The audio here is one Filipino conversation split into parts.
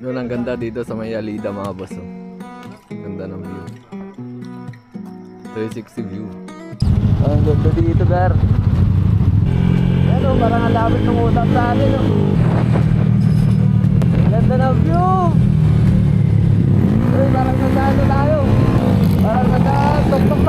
Doon ang ganda dito sa may Alida mga boss. Oh. Ganda ng view. 360 view. Ang ganda dito, Gar. Ano, parang ang lapit ng utang sa atin. Oh. Ganda ng view. Uy, parang nagano tayo. Parang nagkatuktok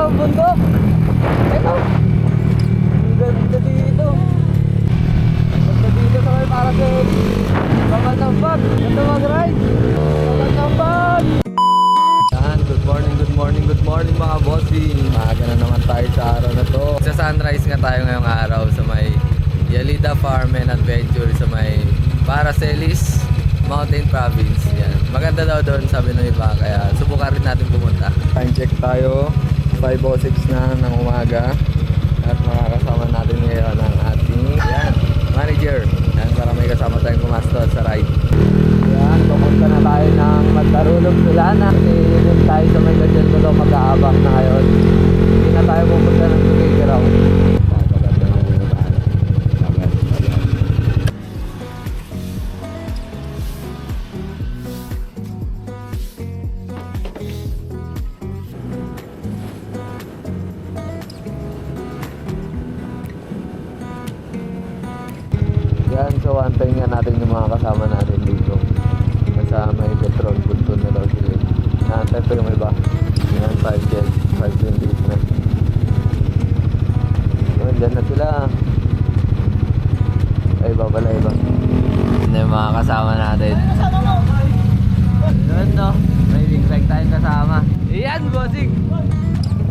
bossing. Maaga na naman tayo sa araw na to. Sa sunrise nga tayo ngayong araw sa may Yalida Farm and Adventure sa may Paracelis Mountain Province. Yan. Maganda daw doon sabi ng iba kaya subukan rin natin pumunta. Time check tayo. 5.06 na ng umaga. At makakasama natin ngayon ang ating yan, manager. Yan, para may kasama tayong kumasto sa ride. Yan, pumunta na tayo ng Magtarulog Sulana. Kasi yun tayo sa may ganyan ko daw mag-aabang na ngayon. Hindi na tayo pupunta ng. Magaganda. Yan, so antayin nga natin yung mga kasama natin dito. Nasa may petrol bulto na daw sila. Naantay pa yung iba. Yan, 5 10, 5.20 na. Yan, dyan na sila. Ay, iba pala iba. Yung mga kasama natin. Yun no, may ring like tayong kasama. Iyan, bossing!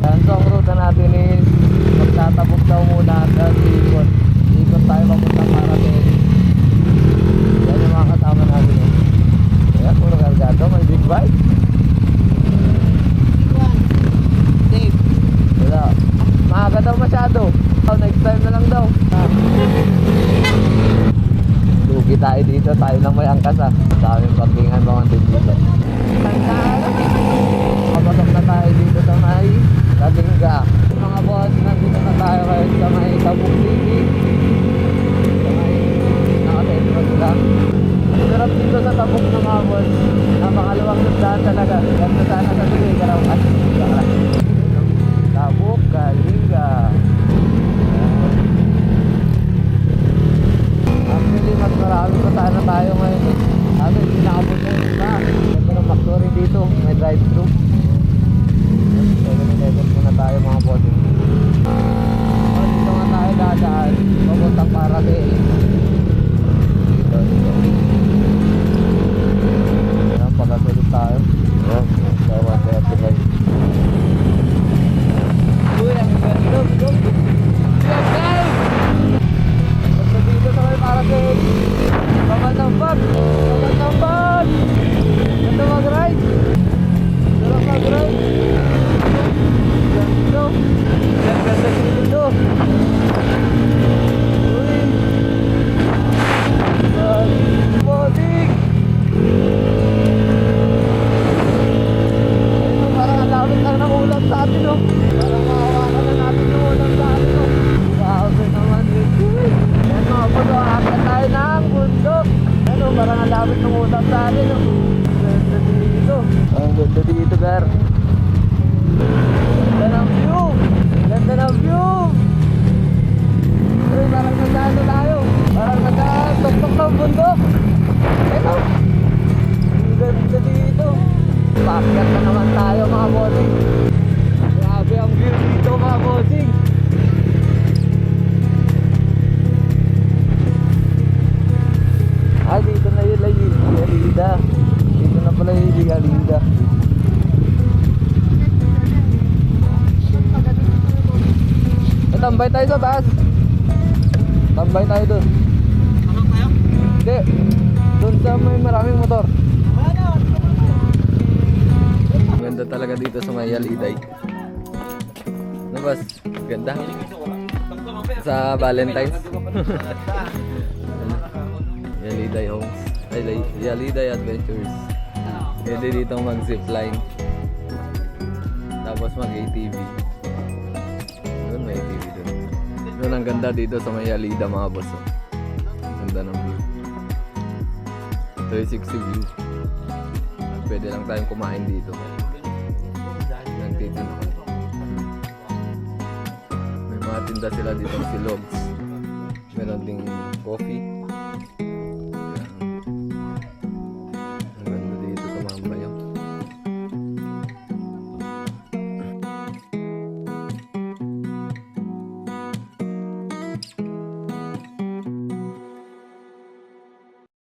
Yan, so ang ruta natin is magtatapos daw muna at ikot. Ikot tayo papunta para yan yung mga kasama natin eh. Ayan, puro kargado, may big bike. Dave, Wala. Maaga daw. Oh, next time na lang daw. Ah. Lugi tayo dito, tayo lang may angkas ah. Daming parkingan mga dito. Kapasok na tayo dito sa may Kalinga. Mga boss, nandito na tayo kayo sa may Tabuk City. Pakyat na naman tayo mga bossing. Grabe ang view dito mga bossing. Ah, dito na yun lang yung Alida. Dito na pala yung. Eh, tambay tayo sa taas. Tambay tayo doon. ano kayo? Hindi. Doon sa may maraming motor. Talaga dito sa may Aliday. Ano boss? Ganda. Sa Valentine's. Yaliday Homes. Ay, Yaliday Adventures. Pwede dito mag-zipline. Tapos mag-ATV. Doon may ATV doon. Doon ang ganda dito sa may Yalida mga boss. oh. Ganda ng view. 360 view. pwede lang tayong kumain dito. Mga tinda sila dito sa silog. Meron ding coffee.